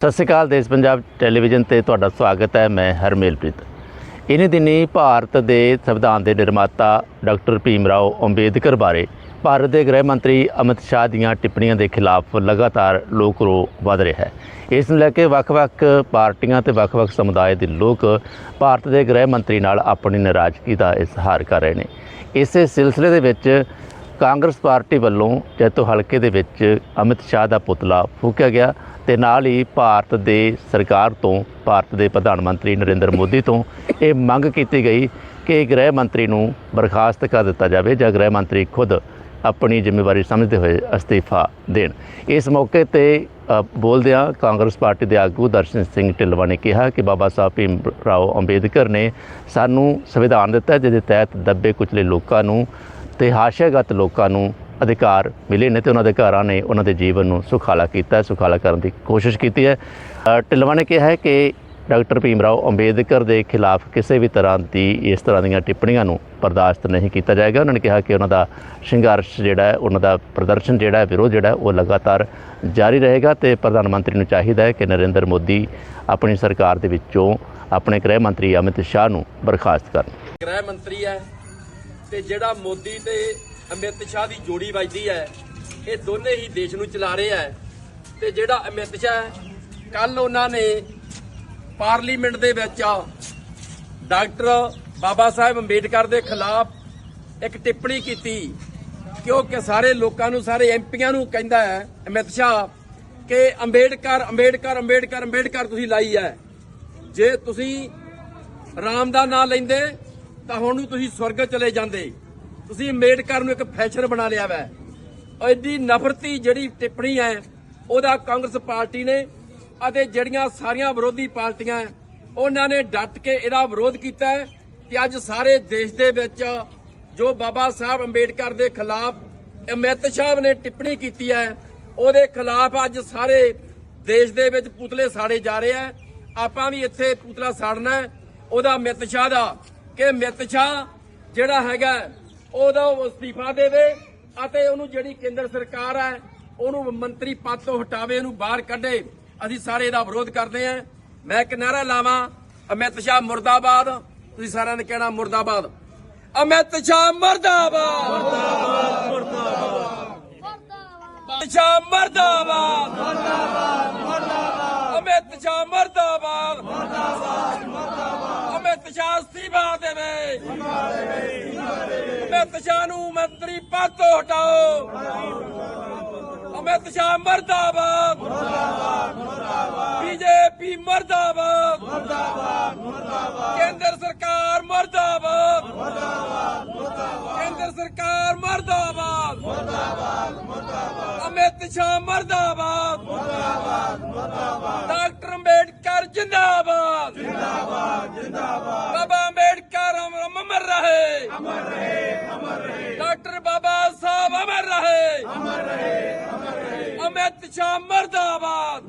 ਸਤਿ ਸ਼੍ਰੀ ਅਕਾਲ ਦੇਸ਼ ਪੰਜਾਬ ਟੈਲੀਵਿਜ਼ਨ ਤੇ ਤੁਹਾਡਾ ਸਵਾਗਤ ਹੈ, ਮੈਂ ਹਰਮੇਲਪ੍ਰੀਤ। ਇਨੇ ਦਿਨੀ ਭਾਰਤ ਦੇ ਸੰਵਿਧਾਨ ਦੇ ਨਿਰਮਾਤਾ ਡਾਕਟਰ ਭੀਮ ਰਾਓ ਅੰਬੇਦਕਰ ਬਾਰੇ ਭਾਰਤ ਦੇ ਗ੍ਰਹਿ ਮੰਤਰੀ ਅਮਿਤ ਸ਼ਾਹ ਦੀਆਂ ਟਿੱਪਣੀਆਂ ਦੇ ਖਿਲਾਫ ਲਗਾਤਾਰ ਲੋਕ ਰੋ ਵਧ ਰਿਹਾ ਹੈ। ਇਸ ਨੂੰ ਲੈ ਕੇ ਵੱਖ-ਵੱਖ ਪਾਰਟੀਆਂ ਤੇ ਵੱਖ-ਵੱਖ ਸਮੁਦਾਇ ਦੇ ਲੋਕ ਭਾਰਤ ਦੇ ਗ੍ਰਹਿ ਮੰਤਰੀ ਨਾਲ ਆਪਣੀ ਨਾਰਾਜ਼ਗੀ ਦਾ ਇਜ਼ਹਾਰ ਕਰ ਰਹੇ ਨੇ। ਇਸੇ ਸਿਲਸਿਲੇ ਦੇ ਵਿੱਚ ਕਾਂਗਰਸ ਪਾਰਟੀ ਵੱਲੋਂ ਜੈਤੋ ਹਲਕੇ ਦੇ ਵਿੱਚ ਅਮਿਤ ਸ਼ਾਹ ਦਾ ਪੁਤਲਾ ਫੂਕਿਆ ਗਿਆ। ਤੇ ਨਾਲ ਹੀ ਭਾਰਤ ਦੇ ਸਰਕਾਰ ਤੋਂ, ਭਾਰਤ ਦੇ ਪ੍ਰਧਾਨ ਮੰਤਰੀ ਨਰਿੰਦਰ ਮੋਦੀ ਤੋਂ ਇਹ ਮੰਗ ਕੀਤੀ ਗਈ ਕਿ ਗ੍ਰਹਿ ਮੰਤਰੀ ਨੂੰ ਬਰਖਾਸਤ ਕਰ ਦਿੱਤਾ ਜਾਵੇ ਜਾਂ ਗ੍ਰਹਿ ਮੰਤਰੀ ਖੁਦ ਆਪਣੀ ਜ਼ਿੰਮੇਵਾਰੀ ਸਮਝਦੇ ਹੋਏ ਅਸਤੀਫਾ ਦੇਣ। ਇਸ ਮੌਕੇ ਤੇ ਬੋਲਦਿਆਂ ਕਾਂਗਰਸ ਪਾਰਟੀ ਦੇ ਆਗੂ ਦਰਸ਼ਨ ਸਿੰਘ ਢਿੱਲਵਾ ਨੇ ਕਿਹਾ ਕਿ ਬਾਬਾ ਸਾਹਿਬ ਭੀਮ ਰਾਓ ਅੰਬੇਦਕਰ ਨੇ ਸਾਨੂੰ ਸੰਵਿਧਾਨ ਦਿੱਤਾ, ਜਿਹਦੇ ਤਹਿਤ ਦੱਬੇ ਕੁਚਲੇ ਲੋਕਾਂ ਨੂੰ ਤੇ ਹਾਸ਼ਿਆਗਤ ਲੋਕਾਂ ਨੂੰ ਅਧਿਕਾਰ ਮਿਲੇ ਨੇ ਤੇ ਉਹਨਾਂ ਦੇ ਘਰਾਂ ਨੇ ਉਹਨਾਂ ਦੇ ਜੀਵਨ ਨੂੰ ਸੁਖਾਲਾ ਕੀਤਾ ਸੁਖਾਲਾ ਕਰਨ ਦੀ ਕੋਸ਼ਿਸ਼ ਕੀਤੀ ਹੈ। ਅ, ਢਿੱਲਵਾਂ ਨੇ ਕਿਹਾ ਹੈ ਕਿ ਡਾਕਟਰ ਭੀਮ ਰਾਓ ਅੰਬੇਦਕਰ ਦੇ ਖਿਲਾਫ ਕਿਸੇ ਵੀ ਤਰ੍ਹਾਂ ਦੀ ਇਸ ਤਰ੍ਹਾਂ ਦੀਆਂ ਟਿੱਪਣੀਆਂ ਨੂੰ ਬਰਦਾਸ਼ਤ ਨਹੀਂ ਕੀਤਾ ਜਾਏਗਾ। ਉਹਨਾਂ ਨੇ ਕਿਹਾ ਕਿ ਉਹਨਾਂ ਦਾ ਸੰਘਰਸ਼ ਜਿਹੜਾ ਹੈ ਉਹਨਾਂ ਦਾ ਪ੍ਰਦਰਸ਼ਨ ਜਿਹੜਾ ਹੈ ਵਿਰੋਧ ਜਿਹੜਾ ਉਹ ਲਗਾਤਾਰ ਜਾਰੀ ਰਹੇਗਾ ਤੇ ਪ੍ਰਧਾਨ ਮੰਤਰੀ ਨੂੰ ਚਾਹੀਦਾ ਹੈ ਕਿ ਨਰਿੰਦਰ ਮੋਦੀ ਆਪਣੀ ਸਰਕਾਰ ਦੇ ਵਿੱਚੋਂ ਆਪਣੇ ਗ੍ਰਹਿ ਮੰਤਰੀ ਅਮਿਤ ਸ਼ਾਹ ਨੂੰ ਬਰਖਾਸਤ ਕਰਨ। ਗ੍ਰਹਿ ਮੰਤਰੀ ਹੈ ਤੇ ਜਿਹੜਾ ਮੋਦੀ ਤੇ ਅਮਿਤ ਸ਼ਾਹ ਦੀ ਜੋੜੀ ਵੱਜਦੀ ਹੈ। ਇਹ ਦੋਨੇ ਹੀ ਦੇਸ਼ ਨੂੰ ਚਲਾ ਰਹੇ ਹੈ। ਤੇ ਜਿਹੜਾ ਅਮਿਤ ਸ਼ਾਹ ਕੱਲ ਉਹਨਾਂ ਨੇ ਪਾਰਲੀਮੈਂਟ ਦੇ ਵਿੱਚ ਡਾਕਟਰ ਬਾਬਾ ਸਾਹਿਬ ਅੰਬੇਡਕਰ ਦੇ ਖਿਲਾਫ ਇੱਕ ਟਿੱਪਣੀ ਕੀਤੀ। ਕਿਉਂਕਿ ਸਾਰੇ ਲੋਕਾਂ ਨੂੰ, ਸਾਰੇ ਐਮਪੀਆਂ ਨੂੰ ਕਹਿੰਦਾ ਹੈ, ਅਮਿਤ ਸ਼ਾਹ, ਕਿ ਅੰਬੇਡਕਰ ਅੰਬੇਡਕਰ ਅੰਬੇਡਕਰ ਅੰਬੇਡਕਰ ਤੁਸੀਂ ਲਾਈ ਹੈ। ਜੇ ਤੁਸੀਂ ਰਾਮ ਦਾ ਨਾਮ ਲੈਂਦੇ, ਤਾਂ ਹੁਣ ਨੂੰ ਤੁਸੀਂ ਸਵਰਗ ਚਲੇ ਜਾਂਦੇ। ਤੁਸੀਂ ਅੰਬੇਡਕਰ ਨੂੰ ਇੱਕ ਫੈਸ਼ਨ ਬਣਾ ਲਿਆ ਵੈ। ਐਡੀ ਨਫ਼ਰਤੀ ਜਿਹੜੀ ਟਿੱਪਣੀ ਹੈ, ਉਹਦਾ ਕਾਂਗਰਸ ਪਾਰਟੀ ਨੇ ਅਤੇ ਜਿਹੜੀਆਂ ਸਾਰੀਆਂ ਵਿਰੋਧੀ ਪਾਰਟੀਆਂ ਉਹਨਾਂ ਨੇ ਡਟ ਕੇ ਇਹਦਾ ਵਿਰੋਧ ਕੀਤਾ ਹੈ ਕਿ ਅੱਜ ਸਾਰੇ ਦੇਸ਼ ਦੇ ਵਿੱਚ ਜੋ ਬਾਬਾ ਸਾਹਿਬ ਅੰਬੇਡਕਰ ਦੇ ਖਿਲਾਫ ਅਮਿਤ ਸ਼ਾਹ ਨੇ ਟਿੱਪਣੀ ਕੀਤੀ ਹੈ, ਉਹਦੇ ਖਿਲਾਫ ਅੱਜ ਸਾਰੇ ਦੇਸ਼ ਦੇ ਵਿੱਚ ਪੁਤਲੇ ਸਾੜੇ ਜਾ ਰਹੇ ਆ ਆਪਾਂ ਵੀ ਇੱਥੇ ਪੁਤਲਾ ਸਾੜਨਾ ਉਹਦਾ ਅਮਿਤ ਸ਼ਾਹ ਦਾ ਕਿ ਅਮਿਤ ਸ਼ਾਹ ਜਿਹੜਾ ਹੈਗਾ ਉਹਦਾ ਉਹ ਅਸਤੀਫਾ ਦੇਵੇ ਅਤੇ ਉਹਨੂੰ ਜਿਹੜੀ ਕੇਂਦਰ ਸਰਕਾਰ ਹੈ, ਉਹਨੂੰ ਮੰਤਰੀ ਪਦ ਤੋਂ ਹਟਾਵੇ, ਉਹਨੂੰ ਬਾਹਰ ਕੱਢੇ। ਅਸੀਂ ਸਾਰੇ ਇਹਦਾ ਵਿਰੋਧ ਕਰਦੇ ਹਾਂ। ਮੈਂ ਇੱਕ ਨਾਰਾ ਲਾਵਾਂ, ਅਮਿਤ ਸ਼ਾਹ ਮੁਰਦਾਬਾਦ। ਤੁਸੀਂ ਸਾਰਿਆਂ ਨੇ ਕਹਿਣਾ ਮੁਰਦਾਬਾਦ। ਅਮਿਤ ਸ਼ਾਹ ਮਰਦਾਬਾਦ। ਮੁਰਦਾਬਾਦ। ਮੁਰਦਾਬਾਦ ਸ਼ਾਹ ਮਰਦਾਬਾਦ। ਅਮਿਤ ਸ਼ਾਹ ਮਰਦਾਬਾਦ। ਅਮਿਤ ਸ਼ਾਹ ਅਸਤੀਫਾ ਦੇਵੇ। ਅਮਿਤ ਸ਼ਾਹ ਨੂੰ ਮੰਤਰੀ ਪਦ ਤੋਂ ਹਟਾਓ। ਅਮਿਤ ਸ਼ਾਹ ਮਰਦਾਬਾਦ। ਬੀਜੇਪੀ ਮਰਦਾਬਾਦ। ਕੇਂਦਰ ਸਰਕਾਰ ਮਰਦਾਬਾਦ। ਕੇਂਦਰ ਸਰਕਾਰ ਮਰਦਾਬਾਦ। ਅਮਿਤ ਸ਼ਾਹ ਮਰਦਾਬਾਦ। ਡਾਕਟਰ ਅੰਬੇਡਕਰ ਜਿੰਦਾਬਾਦ। ਜਿੰਦਾਬਾਦ ਜਿੰਦਾਬਾਦ ਬਾਬਾ ਅੰਬੇਡਕਰ ਅਮਰ ਰਹੇ ਅਮਰ ਰਹੇ ਅਮਰ ਰਹੇ ਡਾਕਟਰ ਬਾਬਾ ਸਾਹਿਬ ਅਮਰ ਰਹੇ ਅਮਰ ਰਹੇ ਅਮਰ ਰਹੇ ਅਮਿਤ ਸ਼ਾਹ ਮਰਦਾਬਾਦ